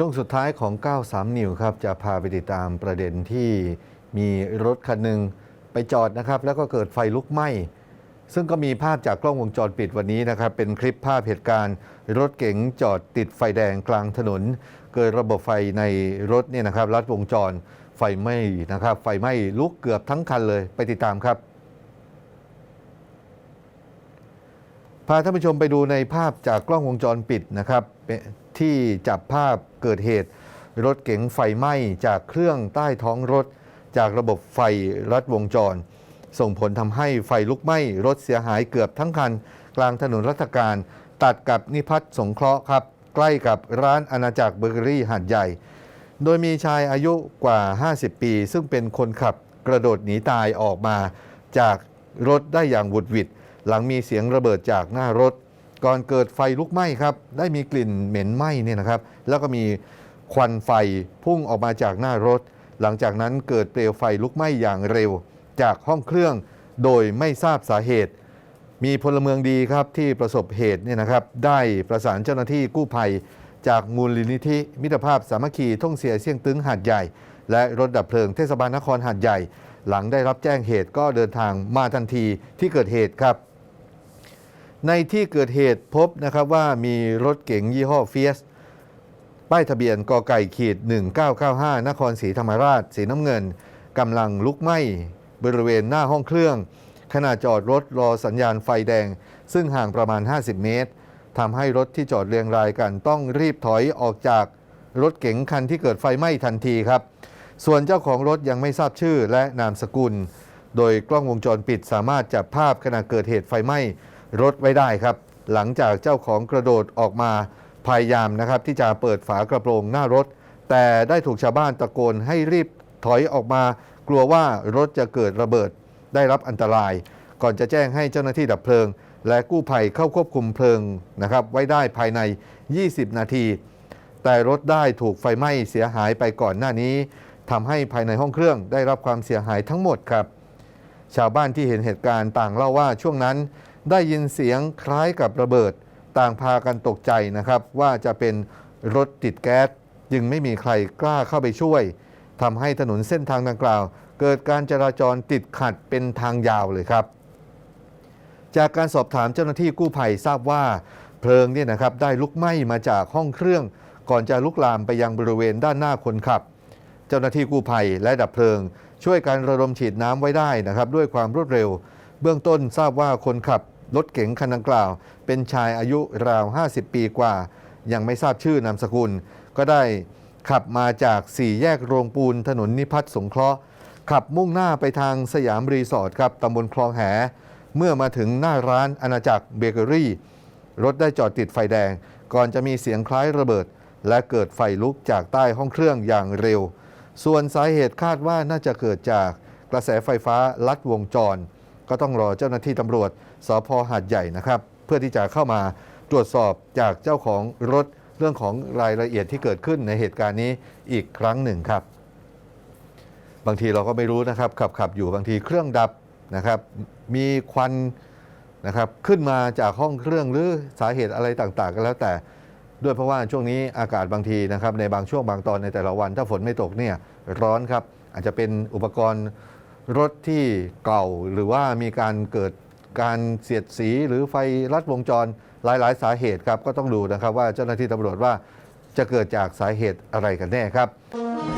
ช่วงสุดท้ายของ 93 นิวครับ จะพาไปติดตามประเด็นที่มีรถคันหนึ่งไปจอดนะครับ แล้วก็เกิดไฟลุกไหม้ ซึ่งก็มีภาพจากกล้องวงจรปิดวันนี้นะครับ เป็นคลิปภาพเหตุการณ์ รถเก๋งจอดติดไฟแดงกลางถนน เกิดระบบไฟในรถเนี่ยนะครับลัดวงจรไฟไหม้นะครับ ไฟไหม้ลุกเกือบทั้งคันเลยไปติดตามครับ พาท่านผู้ชมไปดูในภาพจากกล้องวงจรปิดนะครับ ที่จับภาพเกิดเหตุ รถเก๋งไฟไหม้จากเครื่องใต้ท้องรถ จากระบบไฟรัดวงจร ส่งผลทำให้ไฟลุกไหม้รถเสียหายเกือบทั้งคัน กลางถนนรัฐการ ตัดกับนิพัฒน์สงเคราะห์ครับ ใกล้กับร้านอาณาจักรเบเกอรี่หาดใหญ่ โดยมีชายอายุกว่า 50 ปี ซึ่งเป็นคนขับกระโดดหนีตายออกมา จากรถได้อย่างหวุดหวิด หลังมีเสียงระเบิดจากหน้ารถ ก่อนเกิดไฟลุกไหม้ครับ ได้มีกลิ่นเหม็นไหม้เนี่ยนะครับ แล้วก็มีควันไฟพุ่งออกมาจากหน้ารถ หลังจากนั้นเกิดเปลวไฟลุกไหม้อย่างเร็ว จากห้องเครื่องโดยไม่ทราบสาเหตุ มีพลเมืองดีครับที่ประสบเหตุเนี่ยนะครับ ได้ประสานเจ้าหน้าที่กู้ภัย จากมูลนิธิมิตรภาพสามัคคีท่งเสียเสี่ยงตึงหาดใหญ่ และรถดับเพลิงเทศบาลนครหาดใหญ่ หลังได้รับแจ้งเหตุก็เดินทางมาทันทีที่เกิดเหตุครับ ในที่เกิดเหตุพบนะครับว่ามีรถเก๋งยี่ห้อเฟียสป้ายทะเบียนกไก่ขีด 1995 นครศรีธรรมราช สีน้ำเงินกำลังลุกไหม้บริเวณหน้าห้องเครื่อง ขณะจอดรถรอสัญญาณไฟแดง ซึ่งห่างประมาณ 50 เมตรทำให้รถที่จอดเรียงรายกันต้องรีบถอยออกจากรถเก๋งคันที่เกิดไฟไหม้ทันทีครับ ส่วนเจ้าของรถยังไม่ทราบชื่อและนามสกุล โดยกล้องวงจรปิดสามารถจับภาพขณะเกิดเหตุไฟไหม้ รถไว้ได้ครับ หลังจากเจ้าของกระโดดออกมาพยายามนะครับที่จะเปิดฝากระโปรงหน้ารถ แต่ได้ถูกชาวบ้านตะโกนให้รีบถอยออกมา กลัวว่ารถจะเกิดระเบิดได้รับอันตราย ก่อนจะแจ้งให้เจ้าหน้าที่ดับเพลิง และกู้ภัยเข้าควบคุมเพลิงนะครับไว้ได้ภายใน 20 นาที แต่รถได้ถูกไฟไหม้เสียหายไปก่อนหน้านี้ทำให้ภายในห้องเครื่องได้รับความเสียหายทั้งหมดครับ ชาวบ้านที่เห็นเหตุการณ์ต่างเล่าว่าช่วงนั้น ได้ยินเสียงคล้ายกับระเบิด ต่างพากันตกใจนะครับ ว่าจะเป็นรถติดแก๊สจึงไม่มีใครกล้าเข้าไปช่วยทำให้ถนนเส้นทางดังกล่าว เกิดการจราจรติดขัดเป็นทางยาวเลยครับ จากการสอบถามเจ้าหน้าที่กู้ภัยทราบว่าเพลิงเนี่ยนะครับได้ลุกไหม้มาจากห้องเครื่อง ก่อนจะลุกลามไปยังบริเวณด้านหน้าคนขับ เจ้าหน้าที่กู้ภัยและดับเพลิง ช่วยการระดมฉีดน้ำไว้ได้นะครับ ด้วยความรวดเร็ว เบื้องต้นทราบว่าคนขับ รถเก๋งคันดังกล่าว เป็นชายอายุราว 50 ปีกว่า ยังไม่ทราบชื่อนามสกุล ก็ได้ขับมาจากสี่แยกโรงปูนถนนนิพัฒน์สงเคราะห์ ขับมุ่งหน้าไปทางสยามรีสอร์ทครับตำบลคลองแห เมื่อมาถึงหน้าร้านอาณาจักรเบเกอรี่ รถได้จอดติดไฟแดง ก่อนจะมีเสียงคล้ายระเบิด และเกิดไฟลุกจากใต้ห้องเครื่องอย่างเร็ว ส่วนสาเหตุคาดว่าน่าจะเกิดจากกระแสไฟฟ้าลัดวงจร ก็ต้องรอเจ้าหน้าที่ตำรวจสพหาดใหญ่นะครับ เพื่อที่จะเข้ามาตรวจสอบจากเจ้าของรถเรื่องของรายละเอียดที่เกิดขึ้นในเหตุการณ์นี้อีกครั้งหนึ่งครับ บางทีเราก็ไม่รู้นะครับ ขับขับอยู่บางทีเครื่องดับนะครับ มีควันนะครับขึ้นมาจากห้องเครื่องหรือสาเหตุอะไรต่างๆก็แล้วแต่ด้วยเพราะว่าช่วงนี้อากาศบางทีนะครับในบางช่วงบางตอนในแต่ละวัน ถ้าฝนไม่ตกเนี่ยร้อนครับ อาจจะเป็นอุปกรณ์ รถที่เก่าหรือว่ามีการเกิดการเสียดสีหรือไฟลัดวงจรหลาย ๆ สาเหตุครับ ก็ต้องดูนะครับว่าเจ้าหน้าที่ตำรวจว่าจะเกิดจากสาเหตุอะไรกันแน่ครับ